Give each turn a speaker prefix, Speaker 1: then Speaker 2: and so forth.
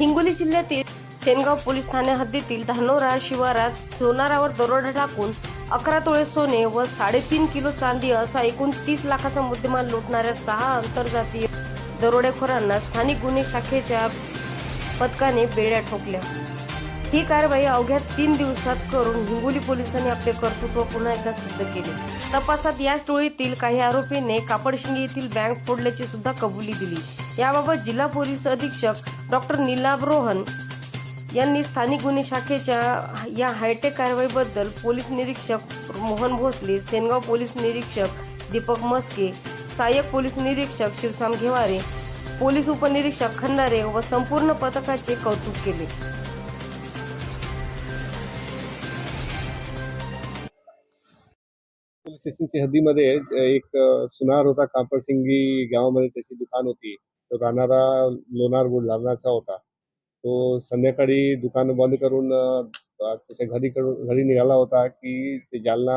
Speaker 1: हिंगोली जिल्ह्यातील सेनगाव पोलीस ठाणे हद्दीतील धानोरा शिवारात सोनारावर दरोडा टाकून अकरा तोळे सोने व साडेतीन किलो चांदी असा एकूण तीस लाखाचा मुद्देमाल लुटणाऱ्या सहा आंतरजातीय दरोडेखोरांना स्थानिक गुन्हे शाखेच्या पथकाने बेड्या ठोकल्या. ही कारवाई अवघ्या तीन दिवसात करून हिंगोली पोलिसांनी आपले कर्तृत्व पुन्हा एकदा सिद्ध केले. तपासात याच टोळीतील काही आरोपींनी कापडशिंगी येथील बँक फोडल्याची सुद्धा कबुली दिली. याबाबत जिल्हा पोलीस अधीक्षक डॉक्टर निलाभ रोहन यांनी स्थानिक गुन्हे शाखेच्या या हायटेक कारवाईबद्दल पोलीस निरीक्षक मोहन भोसले सेनगाव पोलीस निरीक्षक दीपक मस्के सहाय्यक पोलीस निरीक्षक शिवसाम घेवारे पोलीस उपनिरीक्षक खंदारे व संपूर्ण पथकाचे कौतुक केले.
Speaker 2: पोलीस स्टेशनच्या हद्दीमध्ये एक सुनार होता कापडसिंगी गावामध्ये त्याची दुकान होती. तो राहणारा लोणार बुलढाणाचा होता. तो संध्याकाळी दुकान बंद करून त्याच्या घरी कडून घरी निघाला होता की ते जालना